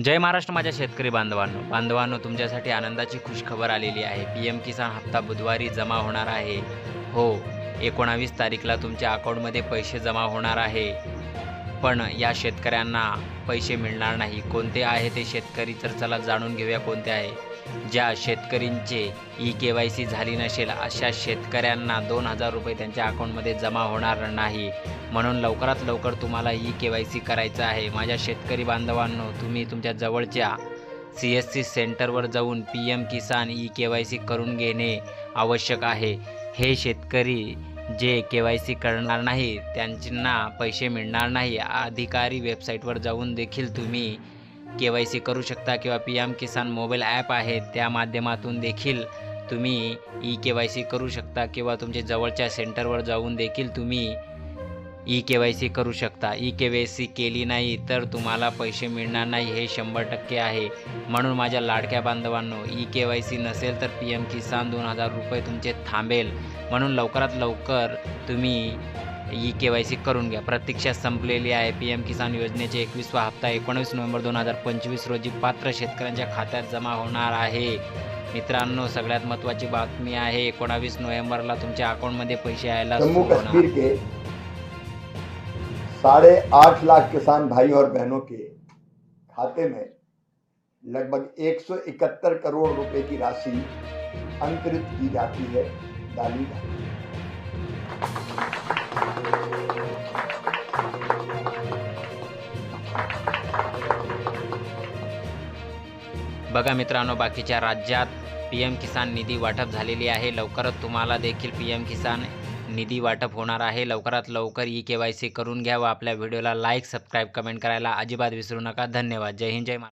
जय महाराष्ट्र माझ्या शेतकरी बांधवांनो. बांधवांनो तुमच्यासाठी आनंदाची खुशखबर आलेली आहे. पी एम किसान हप्ता बुधवारी जमा होणार आहे. हो एकोणावीस तारीखला तुमच्या अकाउंटमध्ये पैसे जमा होणार आहे. पण या शेतकऱ्यांना पैसे मिळणार नाही. कोणते आहे ते शेतकरी? तर चला जाणून घेऊया कोणते आहे. ज्या शेतकरींचे ई के वाय सी झाली नसेल अशा शेतकऱ्यांना दोन हजार रुपये त्यांच्या अकाउंटमध्ये जमा होणार नाही. म्हणून लवकरात लवकर तुम्हाला ई के वाय सी करायचं आहे. माझ्या शेतकरी बांधवांनो तुम्ही तुमच्या जवळच्या सी एस सी सेंटरवर जाऊन P M Kisan E K Y C करून घेणे आवश्यक आहे. हे शेतकरी जे के वाय सी करणार नाही त्यांना पैसे मिळणार नाही. अधिकारी वेबसाईटवर जाऊन देखील तुम्ही के वाय सी करू शकता किंवा P M Kisan mobile app आहे त्या माध्यमातून देखील तुम्ही ई के वाय सी करू शकता किंवा तुमच्या जवळच्या सेंटरवर जाऊन देखील तुम्ही ई के वाय सी करू शकता. ई के वाय सी केली नाही तर तुम्हाला पैसे मिळणार नाही हे शंभर टक्के आहे. म्हणून माझ्या लाडक्या बांधवांनो ई के वाय सी नसेल तर पी एम किसान दोन हजार रुपये तुमचे थांबेल. म्हणून लवकरात लवकर तुम्ही ई के वाय सी करून घ्या. प्रतीक्षा संपलेली आहे. पी एम किसान योजनेचे एकवीसवा हप्ता एकोणवीस नोव्हेंबर दोन हजार पंचवीस रोजी पात्र शेतकऱ्यांच्या खात्यात जमा होणार आहे. मित्रांनो सगळ्यात महत्त्वाची बातमी आहे एकोणावीस नोव्हेंबरला तुमच्या अकाउंटमध्ये पैसे यायला जम्मू कश्मीर के साढ़े आठ लाख किसान भाई और बहनों के खाते में लगभग 171 करोड़ रुपए की राशि अंतरित की जाती है डाली जाती है। बघा मित्रांनो बाकीच्या राज्यात पी एम किसान निधी वाटप झालेली आहे. लवकरच तुम्हाला देखील पी एम किसान निधी वाटप होणार आहे. लवकरात लवकर ई के वाय सी करून घ्या व आपल्या व्हिडिओला लाईक सबस्क्राईब कमेंट करायला अजिबात विसरू नका. धन्यवाद. जय हिंद जय महाराष्ट्र.